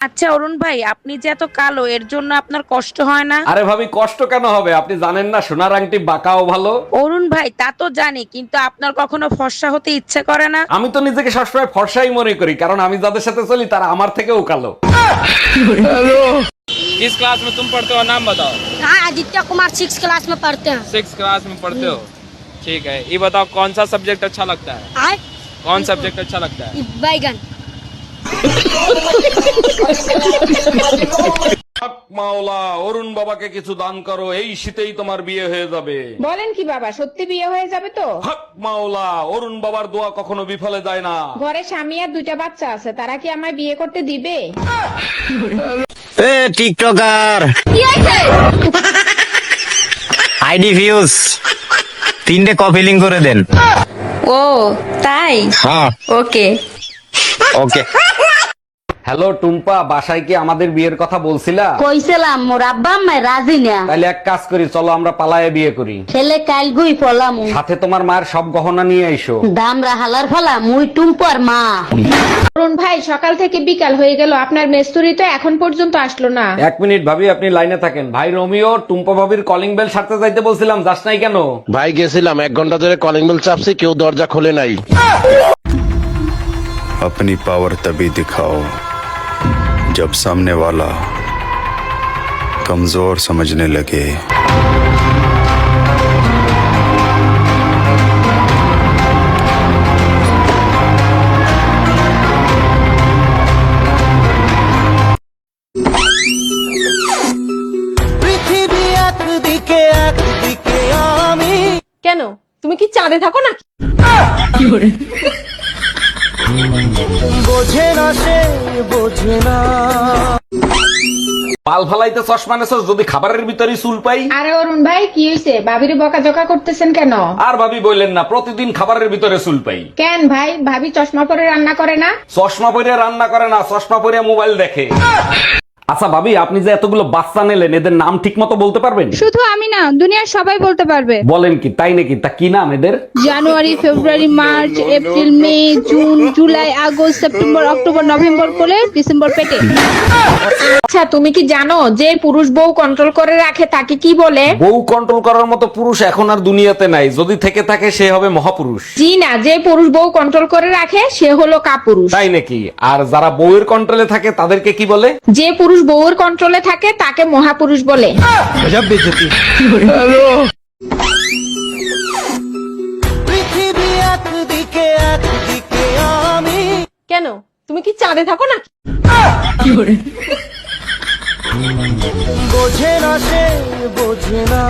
আচ্ছা অরুণ ভাই আপনি যে এত কালো এর জন্য আপনার কষ্ট হয় না আরে ভাবি কষ্ট কেন হবে আপনি জানেন না সোনার আংটি বাঁকাও ভালো অরুণ ভাই তা তো জানি কিন্তু আপনার কখনো ফর্সা হতে ইচ্ছে করে না আমি তো নিজেকে সবসময় ফর্সাই মনে করি কারণ আমি যাদের সাথে চলি তারা আমার থেকেও কালো किस क्लास में तुम पढ़ते हो नाम बताओ हाँ आदित्य कुमार सिक्स क्लास में पढ़ते हैं सिक्स क्लास में पढ़ते हो ठीक है ये बताओ कौन सा सब्जेक्ट अच्छा लगता है आए कौन सब्जेक्ट अच्छा लगता है ये बैगन হক মাওলা অরুণ বাবাকে কিছু দান করো এই শীতেই তোমার বিয়ে হয়ে যাবে। বলেন কি বাবা সত্যি বিয়ে হয়ে যাবে তো? হক মাওলা অরুণ বাবার দোয়া কখনো বিফলে যায় না। ঘরে স্বামী আর দুইটা বাচ্চা আছে তারা কি আমায় বিয়ে করতে দিবে? এ টিকটকার। ID views. তিনটে কপি লিঙ্ক করে দেন। ও তাই? হ্যাঁ। ওকে। ওকে। হ্যালো টুম্পা বাসায় কি আমাদের বিয়ের কথা বলছিলা কইছিলাম মোর আব্বা আম্মা রাজি না তাইলে এক কাজ করি চলো আমরা পালায়ে বিয়ে করি ছেলে কাল গুই ফলাম সাথে তোমার মায়ের সব গহনা নিয়ে আইসো দাম রাহালার ফলা মুই টুম্পর মা অরুণ ভাই সকাল থেকে বিকাল হয়ে গেল আপনার মেস্তুরি তো এখন পর্যন্ত আসলো না এক মিনিট ভাবি আপনি লাইনে থাকেন ভাই রোমিও টুম্পা ভাবির কলিং বেল সারতে যাইতে বলছিলাম যাস নাই কেন ভাই গেছিলাম এক ঘন্টা ধরে কলিং বেল চাপছি কেউ দরজা খোলে নাই अपनी पावर तभी दिखाओ जब सामने वाला कमजोर समझने लगे কেন তুমি কি চাঁদে থাকো না পাল ফালাইতে চশমা নেছস যদি খাবারের ভিতরে চুল পাই? আরে অরুণ ভাই কি হয়েছে ভাবির বকাঝকা করতেছেন কেন? আর ভাবি বললেন না প্রতিদিন খাবারের ভিতরে চুল পাই। কেন ভাই? ভাবি চশমা পরে রান্না করে না? চশমা পরে রান্না করে না চশমা পরে মোবাইল দেখে। আচ্ছা ভাবি আপনি যে এতগুলো বাচ্চা নিলেন এদের নাম ঠিক মতো বলতে পারবেন? শুধু আমি না দুনিয়ার সবাই বলতে পারবে। বলেন কি তাই নাকি? তা কি নাম এদের? January February March April May June July August September October November করে ডিসেম্বর পেটে। আচ্ছা তুমি কি জানো যে পুরুষ বউ কন্ট্রোল করে রাখে তাকে কি বলে? বউ কন্ট্রোল করার মতো পুরুষ এখন আর দুনিয়াতে নাই। যদি থেকে থাকে সে হবে মহাপুরুষ। জি না যে পুরুষ বউ কন্ট্রোল করে রাখে সে হলো কাপুরুষ। তাই নাকি? আর যারা বউয়ের কন্ট্রোলে থাকে তাদেরকে কি বলে? যে পুরুষ বউর কন্ট্রোলে থাকে তাকে মহাপুরুষ বলে। কেন? তুমি কি চাঁদে থাকো না বোঝে না সে বোঝে না।